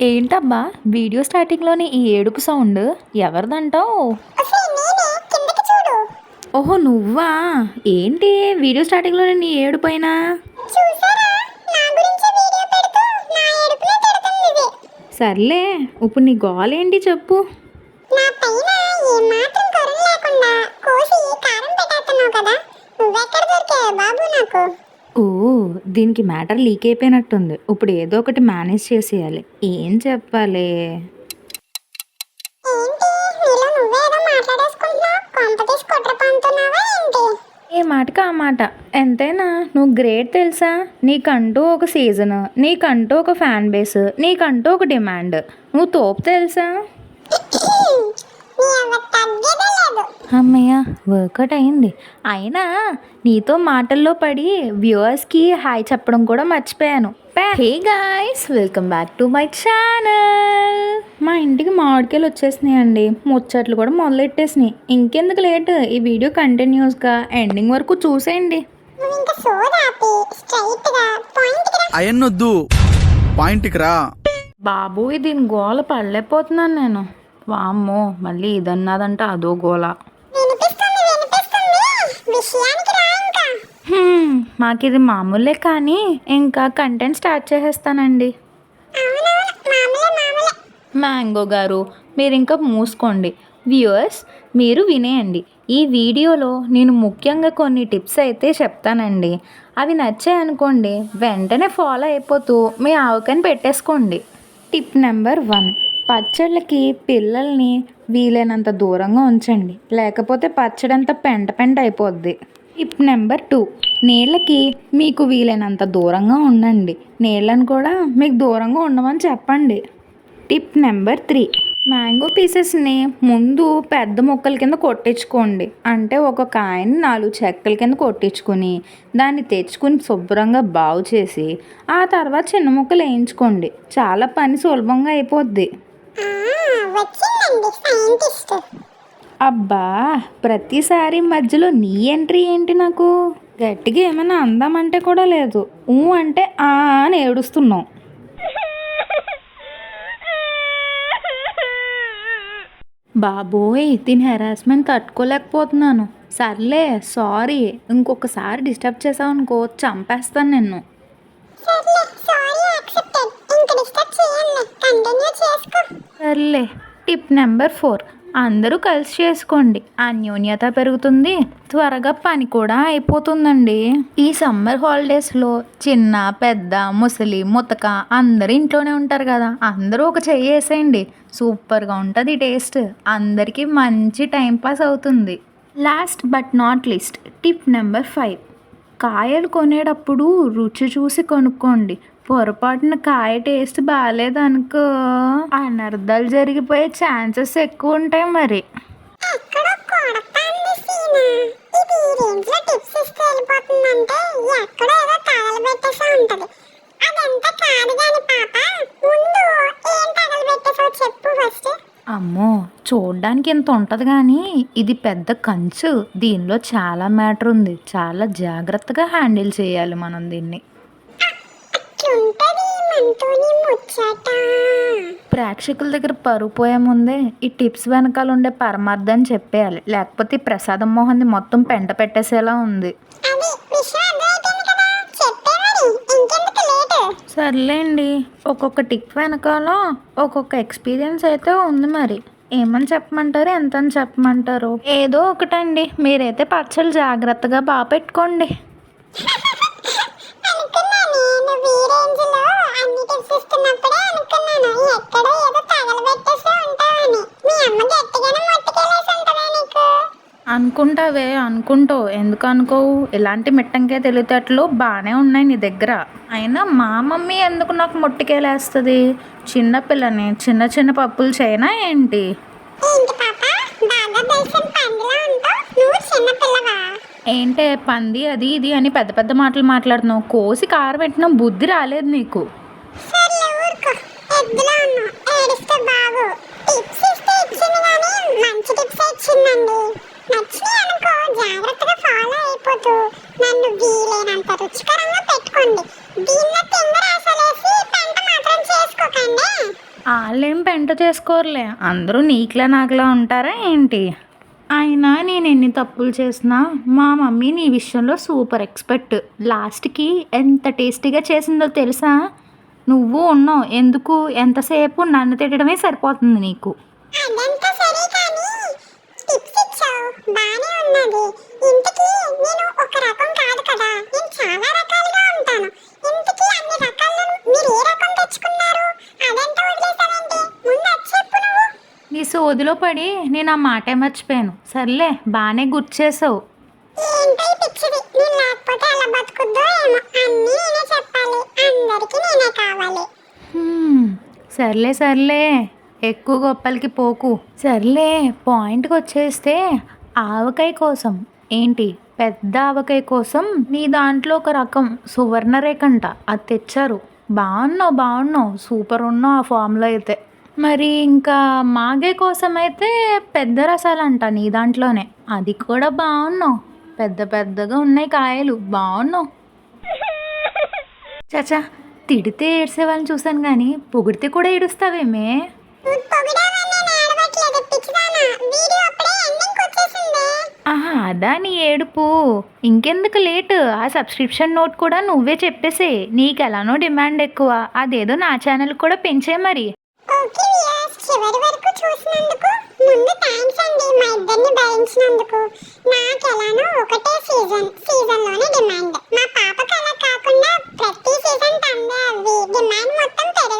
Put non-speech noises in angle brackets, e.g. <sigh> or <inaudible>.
ఏంటబ్బా వీడియో స్టార్టింగ్లోని ఈ ఏడుపు సౌండ్? ఎవరిదంటావు? ఓహో నువ్వా? ఏంటి వీడియో స్టార్టింగ్లోనే నీ ఏడుపైనా? సర్లే ఇప్పుడు నీ గోల్ ఏంటి చెప్పు బాబు నాకు? ఓ దీనికి మ్యాటర్ లీక్ అయిపోయినట్టుంది. ఇప్పుడు ఏదో ఒకటి మేనేజ్ చేసేయాలి. ఏం చెప్పాలి? ఏ మాటకి ఆ మాట? ఎంతైనా నువ్వు గ్రేట్ తెలుసా? నీకంటూ ఒక సీజన్ నీకంటూ ఒక ఫ్యాన్ బేస్ నీకంటూ ఒక డిమాండ్. నువ్వు తోపు తెలుసా <clears throat> నీ అవ్వ తగ్గేదే లేదు అమ్మయ్య వర్కౌట్ అయింది. అయినా నీతో మాటల్లో పడి వ్యూవర్స్కి హాయ్ చెప్పడం కూడా మర్చిపోయాను. Hey guys welcome back to my channel మా ఇంటికి మామిడికాయలు వచ్చేసినాయండి ముచ్చట్లు కూడా మొదలెట్టేసినాయి. ఇంకెందుకు లేట్? ఈ వీడియో కంటిన్యూస్గా ఎండింగ్ వరకు చూసేయండి. అయన్నొద్దు. పాయింట్కి రా. బాబు దీని గోల పడలేకపోతున్నాను నేను. వామ్మో మళ్ళీ ఇదన్నదంటే అదో గోల. ఇంకా. హ్మ్, మాకిది మామూలే కానీ ఇంకా కంటెంట్ స్టార్ట్ చేసేస్తానండి. మ్యాంగో గారు మీరు ఇంకా మూసుకోండి. వ్యూవర్స్ మీరు వినేయండి. ఈ వీడియోలో నేను ముఖ్యంగా కొన్ని టిప్స్ అయితే చెప్తానండి. అవి నచ్చాయనుకోండి వెంటనే ఫాలో అయిపోతూ మీ ఆవకాయని పెట్టేసుకోండి. Tip number one. పచ్చళ్ళకి పిల్లల్ని వీలైనంత దూరంగా ఉంచండి. లేకపోతే పచ్చడంతా పెంట పెంట అయిపోద్ది. Tip number two. నీళ్ళకి మీకు వీలైనంత దూరంగా ఉండండి. నీళ్ళని కూడా మీకు దూరంగా ఉండమని చెప్పండి. Tip number three. మ్యాంగో పీసెస్ని ముందు పెద్ద ముక్కల కింద కొట్టించుకోండి. అంటే ఒక కాయని నాలుగు చెక్కల కింద కొట్టించుకుని దాన్ని తెచ్చుకుని శుభ్రంగా బాగు చేసి ఆ తర్వాత చిన్న ముక్కలు వేయించుకోండి. చాలా పని సులభంగా అయిపోద్ది. వచ్చిందండి సైంటిస్ట్. అబ్బా ప్రతిసారి మధ్యలో నీ ఎంట్రీ ఏంటి నాకు? గట్టిగా ఏమైనా అందామంటే కూడా లేదు. ఊ అంటే ఆ అని ఏడుస్తున్నావు బాబోయ్ దీని హెరాస్మెంట్ తట్టుకోలేకపోతున్నాను. సర్లే సారీ ఇంకొకసారి డిస్టర్బ్ చేసావు అనుకో చంపేస్తాను నిన్ను. సర్లే టిప్ నెంబర్ ఫోర్. అందరూ కలిసి చేసుకోండి. అన్యోన్యత పెరుగుతుంది. త్వరగా పని కూడా అయిపోతుందండి. ఈ సమ్మర్ హాలిడేస్లో చిన్న పెద్ద ముసలి ముతక అందరూ ఇంట్లోనే ఉంటారు కదా. అందరూ ఒక చెయ్యి వేసేయండి. సూపర్గా ఉంటుంది టేస్ట్. అందరికీ మంచి టైంపాస్ అవుతుంది. Last but not least tip number five. కాయలు కొనేటప్పుడు రుచి చూసి కొనుక్కోండి. పొరపాటున కాయ టేస్ట్ బాగాలేదనుకో అనర్థాలు జరిగిపోయే ఛాన్సెస్ ఎక్కువ ఉంటాయి మరి అమ్మో చూడ్డానికి ఇంత ఉంటుంది కానీ ఇది పెద్ద కంచు. దీనిలో చాలా మ్యాటర్ ఉంది. చాలా జాగ్రత్తగా హ్యాండిల్ చేయాలి మనం దీన్ని. ప్రేక్షకుల దగ్గర పరుగు పోయే ముందే ఈ టిప్స్ వెనకాల ఉండే పరమార్థం చెప్పేయాలి. లేకపోతే ఈ ప్రసాదం మోహన్ది మొత్తం పెంట పెట్టేసేలా ఉంది. సర్లేండి. ఒక్కొక్క టిప్ వెనకాల ఒక్కొక్క ఎక్స్పీరియన్స్ అయితే ఉంది మరి. ఏమని చెప్పమంటారు? ఎంత అని చెప్పమంటారు? ఏదో ఒకటండి. మీరైతే పచ్చళ్ళు జాగ్రత్తగా బాగా పెట్టుకోండి <laughs> అనుకున్నాను నువ్వు ఈ రేంజ్లో అన్ని టిప్స్ ఇస్తున్నప్పుడే అనుకున్నాను. ఎక్కడో ఏదో తగలబెట్టేసే ఉంటావని మీ అమ్మ గట్టిగానే మొట్టుకెళ్ళేసి ఉంటుందా నీకు? అనుకుంటావే అనుకుంటావు. ఎందుకు అనుకోవు? ఇలాంటి మిట్టంకే తెలివితేటలు బాగానే ఉన్నాయి నీ దగ్గర. అయినా మా మమ్మీ ఎందుకు నాకు ముట్టికేలేస్తుంది చిన్నపిల్లని చిన్న చిన్న పప్పులు చేయనా ఏంటి? ఏంటి పాప? బాగా తెలిసిన పందిలా ఉంటావు నువ్వు చిన్న పిల్లవా? ఏంటే పంది అది ఇది అని పెద్ద పెద్ద మాటలు మాట్లాడుతున్నావు. కోసి కారం పెట్టిన బుద్ధి రాలేదు నీకు. వాళ్ళేం పెంట చేసుకోరులే? అందరూ నీకులా నాకులా ఉంటారా ఏంటి? అయినా నేను ఎన్ని తప్పులు చేసినా మా మమ్మీ నీ విషయంలో సూపర్ ఎక్స్పర్ట్. లాస్ట్కి ఎంత టేస్టీగా చేసిందో తెలుసా? నువ్వు ఉన్నావు. ఎందుకు? ఎంతసేపు నన్ను తిట్టడమే సరిపోతుంది నీకు. ఉన్నది. ఇంతకీ నేను ఒక రకం కాదు కదా. నేను చాలా సోదిలో పడి నేను ఆ మాటే మర్చిపోయాను. సర్లే బాగానే గుర్తు చేసావు సర్లే సర్లే. ఎక్కువ గొప్పలకి పోకు. సర్లే పాయింట్కి వచ్చేస్తే ఆవకాయ కోసం. ఏంటి? పెద్ద ఆవకాయ కోసం నీ దాంట్లో ఒక రకం సువర్ణరేఖంట అది తెచ్చారు. బాగున్నావు బాగున్నావు. సూపర్ ఉన్నావు ఆ ఫామ్లో అయితే. మరి ఇంకా మాగే కోసం అయితే పెద్ద రసాలంట నీ దాంట్లోనే. అది కూడా బాగున్నావు పెద్ద పెద్దగా ఉన్నాయి కాయలు. బాగున్నావు చచా తిడితే ఏడ్సే వాళ్ళని చూశాను కానీ పొగిడితే కూడా ఏడుస్తావేమే? ఆహా అదా నీ ఏడుపు. ఇంకెందుకు లేట్? ఆ సబ్స్క్రిప్షన్ నోట్ కూడా నువ్వే చెప్పేసే నీకు ఎలానో డిమాండ్ ఎక్కువ. అదేదో నా ఛానల్ కూడా పెంచే మరి. షోకి వ్యాస్ చివరి వరకు చూసినందుకు ముందు థ్యాంక్స్ అండి మా ఇద్దరిని భరించినందుకు. నాకు ఎలానో ఒకటే సీజన్ సీజన్లోనే డిమాండ్ మా పాపకు అలా కాకుండా ప్రతి సీజన్ తనదే అవి. డిమాండ్ మొత్తం పెరిగింది.